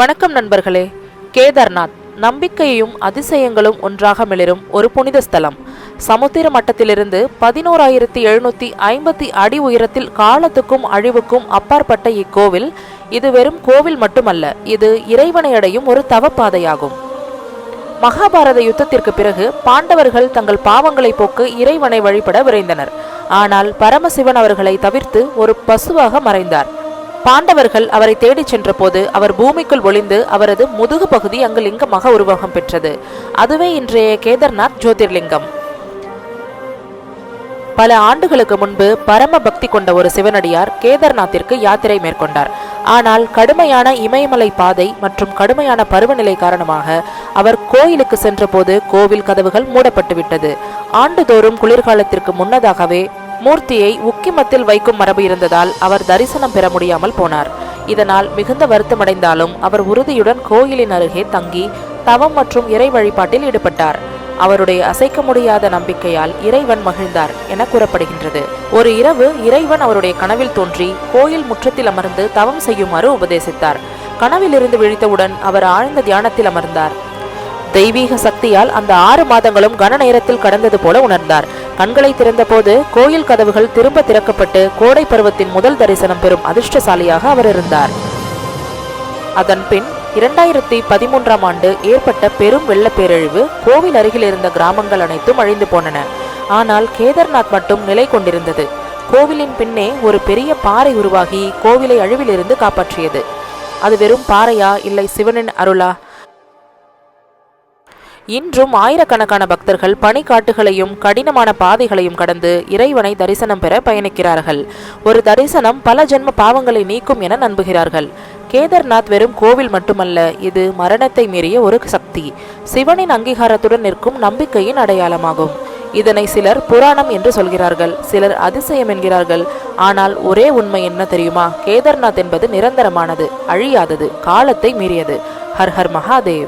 வணக்கம் நண்பர்களே. கேதார்நாத் நம்பிக்கையும் அதிசயங்களும் ஒன்றாக மிளிரும் ஒரு புனித ஸ்தலம். சமுத்திர மட்டத்திலிருந்து பதினோராயிரத்தி எழுநூத்தி ஐம்பத்தி அடி உயரத்தில் காலத்துக்கும் அழிவுக்கும் அப்பாற்பட்ட இக்கோவில் இது வெறும் கோவில் மட்டுமல்ல இது இறைவனை அடையும் ஒரு தவப்பாதையாகும். மகாபாரத யுத்தத்திற்கு பிறகு பாண்டவர்கள் தங்கள் பாவங்களை போக்கு இறைவனை வழிபட விரைந்தனர். ஆனால் பரமசிவன் அவர்களை தவிர்த்து ஒரு பசுவாக மறைந்தார். பாண்டவர்கள் அவரை தேடிச் சென்றபோது அவர் பூமிக்குள் ஒளிந்து அவரது முதுகு பகுதி அங்கு லிங்கமாக உருவாகம் பெற்றது. அதுவே இன்றைய கேதார்நாத் ஜோதிர்லிங்கம். பல ஆண்டுகளுக்கு முன்பு பரம பக்தி கொண்ட ஒரு சிவனடியார் கேதார்நாத்திற்கு யாத்திரை மேற்கொண்டார். ஆனால் கடுமையான இமயமலை பாதை மற்றும் கடுமையான பருவநிலை காரணமாக அவர் கோயிலுக்கு சென்றபோது கோவில் கதவுகள் மூடப்பட்டுவிட்டது. ஆண்டுதோறும் குளிர்காலத்திற்கு முன்னதாகவே மூர்த்தியை உக்கிமத்தில் வைக்கும் மரபு இருந்ததால் அவர் தரிசனம் பெற முடியாமல் போனார். இதனால் மிகுந்த வருத்தமடைந்தாலும் அவர் உறுதியுடன் கோயிலின் அருகே தங்கி தவம் மற்றும் இறை வழிபாட்டில் ஈடுபட்டார். அவருடைய அசைக்க முடியாத நம்பிக்கையால் இறைவன் மகிழ்ந்தார் என கூறப்படுகின்றது. ஒரு இரவு இறைவன் அவருடைய கனவில் தோன்றி கோயில் முற்றத்தில் அமர்ந்து தவம் செய்யுமாறு உபதேசித்தார். கனவிலிருந்து விழித்தவுடன் அவர் ஆழ்ந்த தியானத்தில் அமர்ந்தார். தெய்வீக சக்தியால் அந்த ஆறு மாதங்களும் கன நேரத்தில் கடந்தது போல உணர்ந்தார். கண்களை திறந்தபோது கோயில் கதவுகள் திரும்ப திறக்கப்பட்டு கோடை பருவத்தின் முதல் தரிசனம் பெறும் அதிர்ஷ்டசாலியாக அவர் இருந்தார். அதன் பின் இரண்டாயிரத்தி பதிமூன்றாம் ஆண்டு ஏற்பட்ட பெரும் வெள்ளப்பேரழிவு கோவில் அருகில் இருந்த கிராமங்கள் அனைத்தும் அழிந்து போனன. ஆனால் கேதர்நாத் மட்டும் நிலை கொண்டிருந்தது. கோவிலின் பின்னே ஒரு பெரிய பாறை உருவாகி கோவிலை அழிவிலிருந்து காப்பாற்றியது. அது வெறும் பாறையா இல்லை சிவனின் அருளா? இன்றும் ஆயிரக்கணக்கான பக்தர்கள் பனிக்காட்டுகளையும் கடினமான பாதைகளையும் கடந்து இறைவனை தரிசனம் பெற பயணிக்கிறார்கள். ஒரு தரிசனம் பல ஜென்ம பாவங்களை நீக்கும் என நம்புகிறார்கள். கேதார்நாத் வெறும் கோவில் மட்டுமல்ல இது மரணத்தை மீறிய ஒரு சக்தி. சிவனின் அங்கீகாரத்துடன் நிற்கும் நம்பிக்கையின் அடையாளமாகும். இதனை சிலர் புராணம் என்று சொல்கிறார்கள் சிலர் அதிசயம் என்கிறார்கள். ஆனால் ஒரே உண்மை என்ன தெரியுமா? கேதார்நாத் என்பது நிரந்தரமானது அழியாதது காலத்தை மீறியது. ஹர் ஹர் மகாதேவ்.